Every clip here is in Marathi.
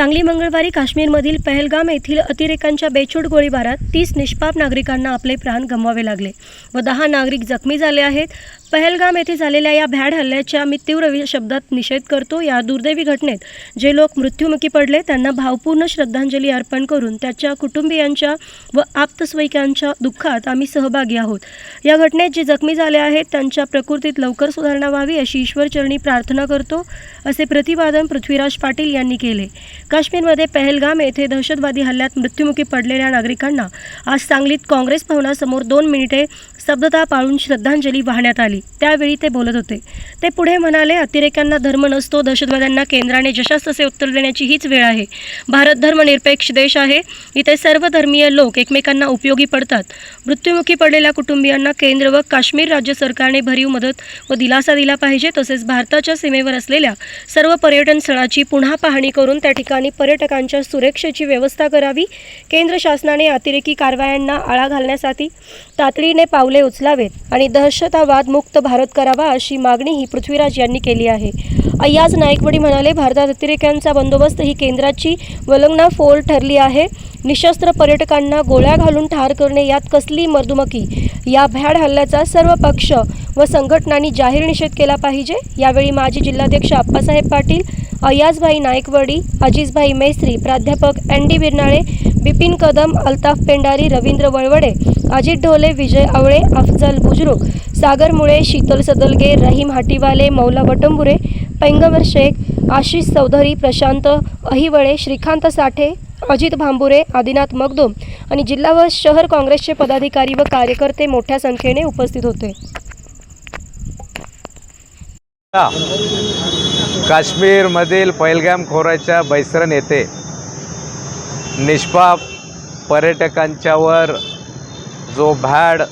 सांगली मंगळवारी काश्मीरमधील पहलगाम येथील अतिरेकांच्या बेछूट गोळीबारात तीस निष्पाप नागरिकांना आपले प्राण गमवावे लागले व दहा नागरिक जखमी झाले आहेत. पहलगाम येथे झालेल्या या भ्याड हल्ल्याच्या मी तीव्र शब्दात निषेध करतो. या दुर्दैवी घटनेत जे लोक मृत्युमुखी पडले त्यांना भावपूर्ण श्रद्धांजली अर्पण करून त्याच्या कुटुंबियांच्या व आप्तस्वैकांच्या दुःखात आम्ही सहभागी आहोत. या घटनेत जे जखमी झाले आहेत त्यांच्या प्रकृतीत लवकर सुधारणा व्हावी अशी ईश्वरचरणी प्रार्थना करतो असे प्रतिपादन पृथ्वीराज पाटील यांनी केले. काश्मीरमध्ये पहलगाम येथे दहशतवादी हल्ल्यात मृत्युमुखी पडलेल्या नागरिकांना आज सांगलीत काँग्रेस भवनासमोर दोन मिनिटे स्तब्धता पाळून श्रद्धांजली वाहण्यात आली. त्यावेळी ते बोलत होते. ते पुढे म्हणाले अतिरेक्यांना धर्म नसतो दहशतवाद्यांना केंद्राने जशास तसे उत्तर देण्याची हीच वेळ आहे. भारत धर्मनिरपेक्ष देश आहे. इथे सर्व धर्मीय लोक एकमेकांना उपयोगी पडतात. मृत्युमुखी पडलेल्या कुटुंबियांना केंद्र व काश्मीर राज्य सरकारने भरीव मदत व दिलासा दिला पाहिजे तसेच भारताच्या सीमेवर असलेल्या सर्व पर्यटन स्थळाची पुन्हा पाहणी करून त्या ठिकाणी पर्यटकांच्या सुरक्षेची व्यवस्था करावी. केंद्र शासनाने अतिरेकी कारवायांना आळा घालण्यासाठी तातडीने पावले उचलावेत आणि दहशतवाद मुक्त भारत करावा अशी मागणीही पृथ्वीराज यांनी केली आहे. अय्याज नायकवडी म्हणाले भारतात अतिरेक्यांचा बंदोबस्त ही केंद्राची वलंगना फोल ठरली आहे. निशस्त्र पर्यटकांना गोळ्या घालून ठार करणे यात कसली मर्दुमकी? या भ्याड हल्ल्याचा सर्व पक्ष व संघटनांनी जाहीर निषेध केला पाहिजे? यावेळी माजी जिल्हाध्यक्ष आप्पासाहेब पाटील अय्याजभाई नायकवडी अजिजभाई मेस्त्री प्राध्यापक एन डी बिरनाळे बिपिन कदम अल्ताफ पेंडारी रवींद्र वळवडे अजित ढोले विजय आवळे अफजल बुजरुक सागर मुळे शीतल सदलगे रहीम हाटीवाले मौला वटंबुरे पैंगवर शेख आशिष चौधरी प्रशांत अहिवळे श्रीकांत साठे अजित भांबुरे आदिनाथ मगदोम आणि जिल्हा व शहर काँग्रेसचे पदाधिकारी व कार्यकर्ते मोठ्या संख्येने उपस्थित होते. काश्मीरमधील पैलगाम खोऱ्याच्या बैसरण येथे निष्पाप पर्यटकांच्यावर जो भॅड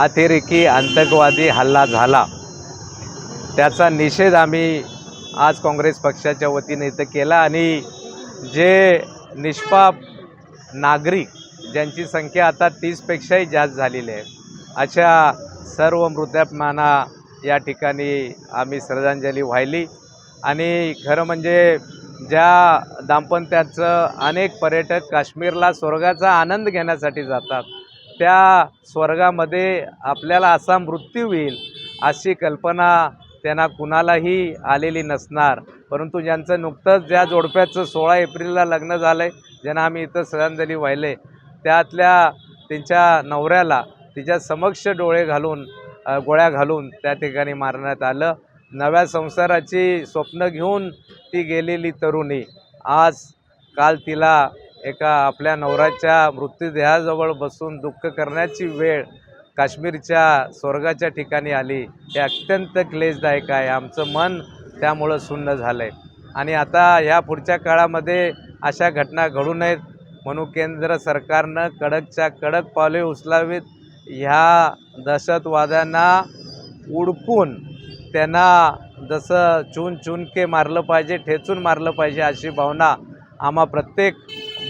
अतिरेकी आतंकवादी हल्ला झाला त्याचा निषेध आम्ही आज काँग्रेस पक्षाच्या वतीने इथं केला आणि जे निष्पाप नागरिक ज्यांची संख्या आता तीसपेक्षाही जास्त झालेली आहे अशा सर्व मृतात्माना या ठिकाणी आम्ही श्रद्धांजली वाहिली. आणि खरं म्हणजे ज्या दाम्पत्याचं अनेक पर्यटक काश्मीरला स्वर्गाचा आनंद घेण्यासाठी जातात त्या स्वर्गामध्ये आपल्याला असा मृत्यू होईल अशी कल्पना त्यांना कुणालाही आलेली नसणार. परंतु ज्यांचं नुकतंच ज्या जोडप्याचं सोळा एप्रिलला लग्न झालं आहे ज्यांना आम्ही इथं श्रद्धांजली वाहिले त्यातल्या त्यांच्या नवऱ्याला तिच्या समक्ष डोळे घालून गोळ्या घालून त्या ठिकाणी मारण्यात आलं. नव्या संसाराची स्वप्न घेऊन ती गेलेली तरुणी. आज काल तिला एका आपल्या नवऱ्याच्या मृत्यूदेहाजवळ बसून दुःख करण्याची वेळ काश्मीरच्या स्वर्गाच्या ठिकाणी आली. हे अत्यंत क्लेशदायक आहे. आमचं मन त्यामुळं सुन्न झालं आहे आणि आता ह्या पुढच्या काळामध्ये अशा घटना घडू नयेत म्हणून केंद्र सरकारनं कडकच्या कडक पावले उचलावीत. ह्या दहशतवाद्यांना उडकून त्यांना जसं चून चून के मारलं पाहिजे ठेचून मारलं पाहिजे अशी भावना आम्हा प्रत्येक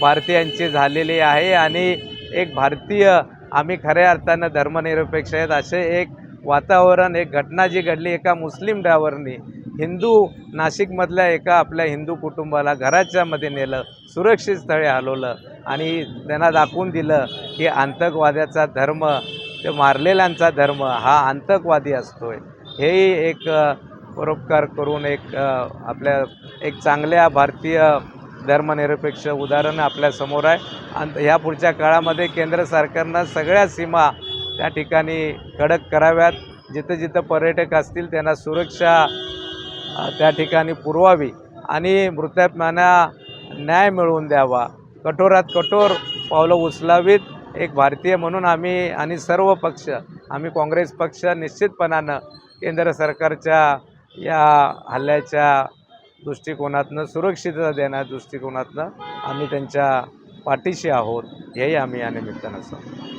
भारतीयांची झालेली आहे आणि एक भारतीय आम्ही खऱ्या अर्थानं धर्मनिरपेक्ष आहेत. असे एक वातावरण एक घटना जी घडली एका मुस्लिम ड्रायव्हरनी हिंदू नाशिकमधल्या एका आपल्या हिंदू कुटुंबाला घराच्यामध्ये नेलं सुरक्षित स्थळी हलवलं आणि त्यांना दाखवून दिलं की आतंकवाद्याचा धर्म ते मारलेल्यांचा धर्म हा आतंकवादी असतोय. हेही एक परोपकार करून एक आपल्या एक चांगल्या भारतीय धर्मनिरपेक्ष उदाहरण आपल्यासमोर आहे. आणि ह्या पुढच्या काळामध्ये केंद्र सरकारनं सगळ्या सीमा त्या ठिकाणी कडक कराव्यात. जिथं जिथं पर्यटक असतील त्यांना सुरक्षा त्या ठिकाणी पुरवावी आणि मृतात्म्यांना न्याय मिळवून द्यावा. कठोरात कठोर पावलं उचलावीत. एक भारतीय म्हणून आम्ही आणि सर्व पक्ष आम्ही काँग्रेस पक्ष निश्चितपणानं केंद्र सरकारच्या या हल्ल्याच्या दृष्टिकोनातनं सुरक्षितता देण्या दृष्टिकोनातनं आम्ही त्यांच्या पाठीशी आहोत हेही आम्ही या निमित्तानं सांगतो.